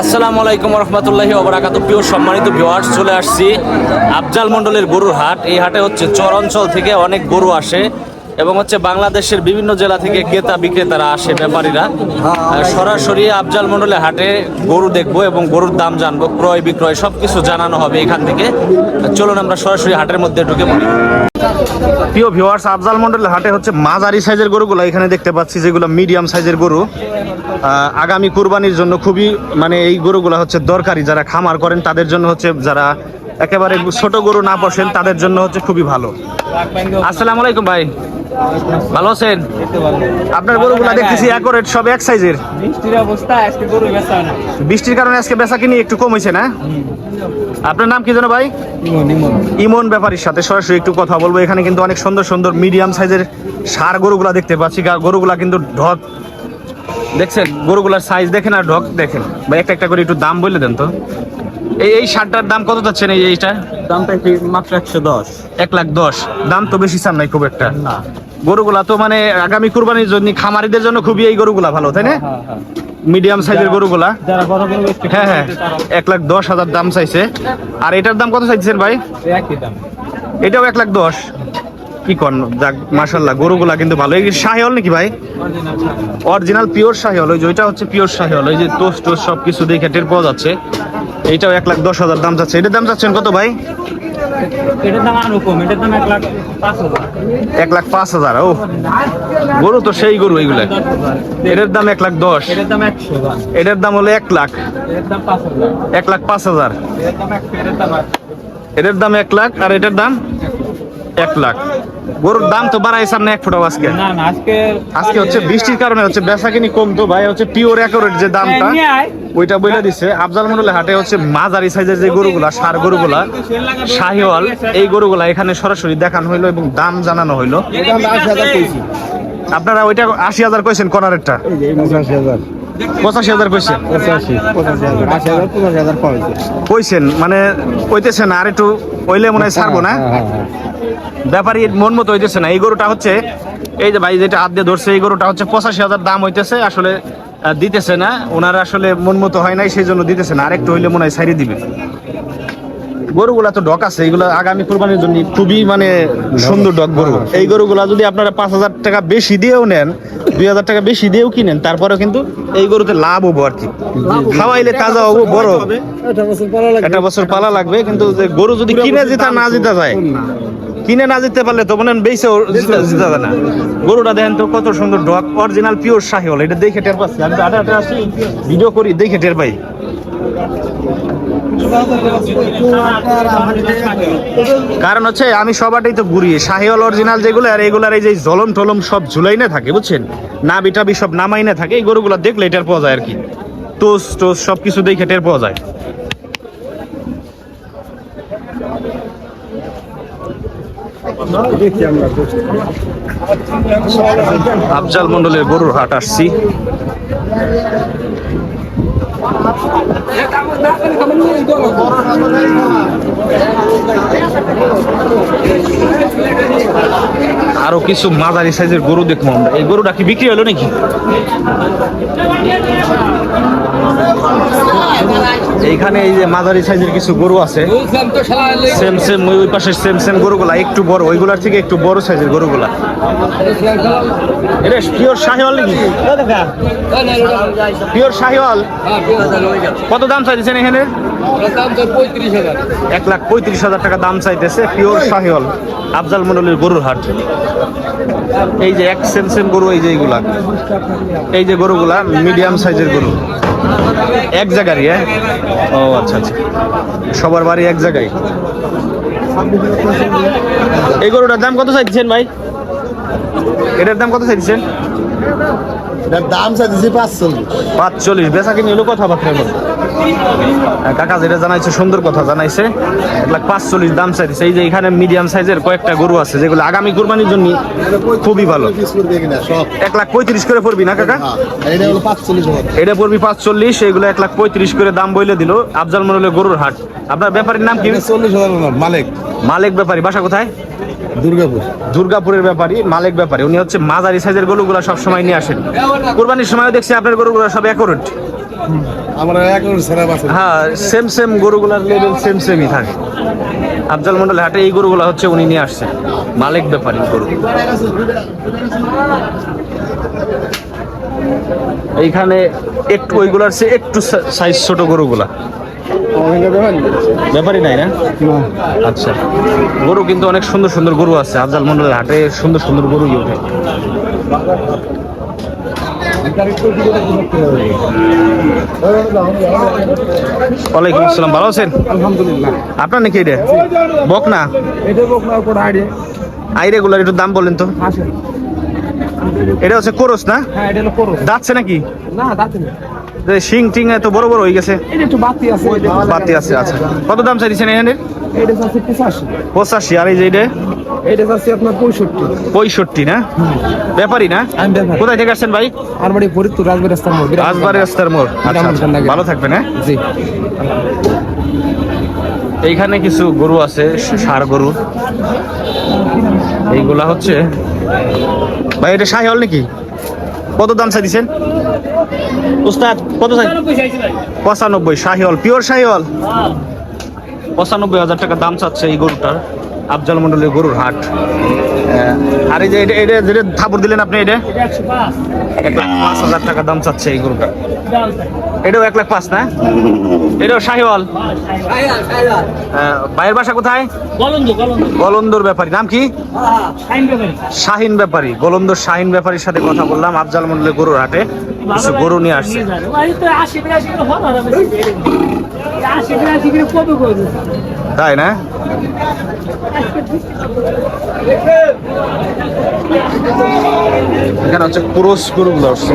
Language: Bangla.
আসসালামু আলাইকুম রহমতুল্লাহি ওবরাকাত। প্রিয় সম্মানিত ভিউয়ার্স চলে আসছি আফজাল মণ্ডলের গরুর হাট। এই হাটে হচ্ছে চর অঞ্চল থেকে অনেক গরু আসে এবং হচ্ছে বাংলাদেশের বিভিন্ন জেলা থেকে ক্রেতা বিক্রেতারা আসে, ব্যাপারীরা। সরাসরি আফজাল মণ্ডলের হাটে গরু দেখব এবং গরুর দাম জানব ক্রয় বিক্রয় সব কিছু জানানো হবে এখান থেকে। চলুন আমরা সরাসরি হাটের মধ্যে ঢুকে পড়ি। প্রিয় ভিউয়ার্স আফজাল মন্ডলের হাটে হচ্ছে মাঝারি সাইজের গরুগুলো। এখানে দেখতে পাচ্ছি যেগুলো মিডিয়াম সাইজের গরু। আগামী কুরবানির জন্য খুবই মানে এই গরুগুলো হচ্ছে দরকারি। যারা খামার করেন তাদের জন্য হচ্ছে যারা একেবারে ছোট গরু না বসেন তাদের জন্য হচ্ছে খুবই ভালো। আসসালামু আলাইকুম ভাই। ভালো আছেন? আপনার গরুগুলো দেখতেছি অ্যাকোরেট সব এক সাইজের বৃষ্টির অবস্থা আজকে গরু বেচা না। বৃষ্টির কারণে আজকে বেচা কিনি একটু কম হয়েছে না? আপনার নাম কি যেন ভাই? ইমন ব্যাপারীর সাথে সরাসরি একটু কথা বলব। এখানে কিন্তু অনেক সুন্দর সুন্দর মিডিয়াম সাইজের সার গরুগুলা দেখতে পাচ্ছি। গরুগুলা কিন্তু ঢক। দেখছেন? গরুগুলার সাইজ দেখেন আর ঢক দেখেন। বা একটা একটা করে একটু দাম বলে দেন তো। এই এই শার্টটার দাম কত যাচ্ছেন এই এইটা? দামটা কি মাত্র একশো দশ? এক লাখ দশ। দাম তো বেশি চান নাই খুব একটা। না। গরুগুলা তো মানে আগামী কুরবানির জন্য খামারিদের জন্য খুবই এই গরুগুলা ভালো তাই না? হ্যাঁ হ্যাঁ। মিডিয়াম সাইজের গরুগুলা? হ্যাঁ হ্যাঁ। এক লাখ দশ হাজার দাম চাইছে। আর এটার দাম কত চাইছেন ভাই? এটাও এক লাখ দশ। কি কর যাক মাসাল্লাহ গরুগুলা কিন্তু ভালো। এই শাহিওল নাকি ভাই? অরিজিনাল পিওর শাহিওল ওই যে ওইটা হচ্ছে পিওর শাহিওল ওই যে টোস্ট টোস্ট সব কিছু দেখে টের পাওয়া যাচ্ছে। এইটাও এক লাখ দশ হাজার দাম যাচ্ছে এটার দাম যাচ্ছেন কত ভাই? এটার দাম আরও কম এটার দাম এক লাখ পাঁচ হাজার এক লাখ পাঁচ হাজার ও গরু তো সেই গরু এইগুলা এটার দাম এক লাখ দশ এটার দাম একশো এটার দাম হলো এক লাখ এক লাখ পাঁচ হাজার এটার দাম এক লাখ আর এটার দাম এক লাখ গরুর দাম তো বাড়াইছে না এক ফুটাও আজকে আজকে হচ্ছে বৃষ্টির কারণে হচ্ছে বেচা কিনি কম তো ভাই হচ্ছে পিওর অ্যাকোরেট যে দামটা। ওইটা বলে দিছে, আফজাল মন্ডলের হাটে হচ্ছে মাঝারি সাইজের যে গরুগুলা, সার গরুগুলা, শাহিওয়াল, এই গরুগুলা এখানে সরাসরি দেখানো হইল এবং দাম জানানো হইল। আপনারা ওইটা আশি হাজার কইছেন যে পঁচাশি মানে কইতেছেন আর একটু ওইলে ছাড়বো না? ব্যাপারী মতো হইতেছে না। এই গরুটা হচ্ছে, এই যে ভাই যেটা হাত দিয়ে ধরছে, এই গরুটা হচ্ছে পঁচাশি হাজার দাম হইতেছে। আসলে দিতেছে না। ওনারা আসলে মন মতো হয় নাই সেই জন্য দিতেছে না। আরেকটু হইলে মনে হয় সাইডে দিবে। গরুগুলা তো ডক আছে এগুলো আগামী কুরবানির জন্য খুবই মানে সুন্দর ডক গরু। এই গরুগুলা যদি আপনারা পাঁচ হাজার টাকা বেশি দিয়েও নেন দুই হাজার টাকা বেশি দিয়েও কিনেন তারপরেও কিন্তু এই গরুতে লাভ হব আর কি। খাওয়াইলে তাজা হব বড় হবে। একটা বছর পালা লাগবে। কিন্তু যে গরু যদি কিনে জিতা না জিতা যায়। কিনে না জিততে পারলে তো মনে বেঁচে জিতা যায় না। গরুটা দেখেন তো কত সুন্দর ডক অরিজিনাল পিওর শাহিওয়াল। এটা দেখে টের পাচ্ছি। আমি হাঁটা হাঁটা আসি ভিডিও করি দেখে টের পাই। কারণ হচ্ছে আমি সবাটাই তো ঘুরি। শাহিওয়াল অরিজিনাল যেগুলো আর এগুলার এই যে জলম টলম সব ঝুলাই না থাকে বুঝছেন? না বিটাবি সব নামাই না থাকে। এই গরুগুলো দেখলে এটার পাওয়া যায় আর কি। টোস টোস সব কিছু দেখে টের পাওয়া যায়। আফজাল মন্ডলের গরুর হাট আসছি। আরও কিছু মাঝারি সাইজের গরু দেখব আমরা। এই গরুটা কি বিক্রি হলো নাকি? এইখানে এই যে মাঝারি সাইজের কিছু গরু আছে। সেম সেম ওই পাশের সেম সেম গরুগুলা একটু বড়। ওইগুলার থেকে একটু বড় সাইজের গরুগুলা। এটা পিওর শাহিওয়াল নাকি? পিওর শাহিওয়াল? কত দাম চাইতেছেন এখানে? এক লাখ পঁয়ত্রিশ হাজার টাকা দাম চাইতেছে পিওর শাহিওয়াল আফজাল মন্ডলের গরুর হাট। এই যে এক সেম সেম গরু এই যে এইগুলা। এই যে গরুগুলা মিডিয়াম সাইজের গরু। এক জায়গারই হ্যাঁ? ও আচ্ছা আচ্ছা। সবার বাড়ি এক জায়গায়। এই গরুটার দাম কত চাইছেন ভাই? এটার দাম কত চাইছেন এটার দাম চাইতেছি পাঁচচল্লিশ। পাঁচচল্লিশ। বেচা কিনে এলো কথাবার্তার মধ্যে। কাকা যেটা জানাইছে সুন্দর কথা জানাইছে। এক লাখ পাঁচচল্লিশ দাম চাইছে এই যে এখানে মিডিয়াম সাইজের কয়েকটা গরু আছে যেগুলো আগামী কুরবানির জন্য খুবই ভালো। এক লাখ পঁয়ত্রিশ করে পড়বি না কাকা? এটা পড়বি পাঁচচল্লিশ এগুলো এক লাখ পঁয়ত্রিশ করে দাম বইলে দিল আফজাল মন্ডলের গরুর হাট। আপনার ব্যাপারীর নাম কি? চল্লিশ হাজার মালিক। মালিক ব্যাপারী বাসা কোথায়? দুর্গাপুর। দুর্গাপুরের ব্যাপারী মালিক ব্যাপারী। উনি হচ্ছে মাঝারি সাইজের গরুগুলো সব সময় নিয়ে আসেন। কুরবানির সময়ও দেখছি আপনার গরুগুলো সব অ্যাকোরেট হ্যাঁ সেম সেম গরুগুলার লেভেল সেম সেমই থাকে। আফজাল মন্ডল হাটে এই গরুগুলো হচ্ছে উনি নিয়ে আসছে। মালিক ব্যাপারী গরু। এইখানে একটু ওইগুলার চেয়ে একটু সাইজ ছোট গরুগুলা। ব্যাপারই নাই না। আচ্ছা। গরু কিন্তু অনেক সুন্দর সুন্দর গরু আছে। আফজাল মন্ডলের হাটে সুন্দর সুন্দর গরুই ওঠে। ওয়ালাইকুম আসসালাম ভালো আছেন? আলহামদুলিল্লাহ। আপনার নাকি এটা বক না এটা বোক না কোন আইডিয়া আইরে গুলার একটু দাম বলেন তো। এটা হচ্ছে কোরস না? হ্যাঁ এটা হলো করো যাচ্ছে নাকি? না দাঁতে না। শিং টিং এত বড় বড় হয়ে গেছে। একটু বাতি আছে। বাতি আছে আচ্ছা। কত দাম চাইছেন এখানে? পঁচাশি। আর এই যে এটা এটা আছে আপনার পঁয়ষট্টি। পঁয়ষট্টি না? ব্যাপারই না? কোথায় থেকে আসছেন ভাই? আর বাড়ি ফরিদপুর রাজবাড়ি রাস্তার মোড় রাজবাড়ি রাস্তার মোড়। আচ্ছা, আচ্ছা। ভালো থাকবেন হ্যাঁ? জি। এইখানে কিছু গরু আছে সার গরু। এইগুলা হচ্ছে ভাই এটা শাহিওয়াল নাকি? কত দাম চাই দিচ্ছেন উস্তাদ কত চাই? পঁচানব্বই শাহিওয়াল পিওর শাহিওয়াল পঁচানব্বই হাজার টাকা দাম চাচ্ছে এই গরুটার। আফজাল মন্ডলের গরুর হাট। আর এই যে এটা এটা যেটা থাপড় দিলেন আপনি, এটা? এক পাঁচ হাজার টাকা দাম চাচ্ছে এই গরুটা। এটাও এক লাখ পাঁচ, না? এটাও শাহিওয়াল? ভাইয়ের বাসা কোথায়? গলন্দ গলন্দ গলন্দর ব্যাপারী। নাম কি? শাহিন ব্যাপারী। গলন্দর শাহিন ব্যাপারীর সাথে কথা বললাম, আফজাল মন্ডলের গরুর হাটে। কিছু গরু নিয়ে আসছে। তাই না? এখানে হচ্ছে ক্রোস গরুগুলো আসছে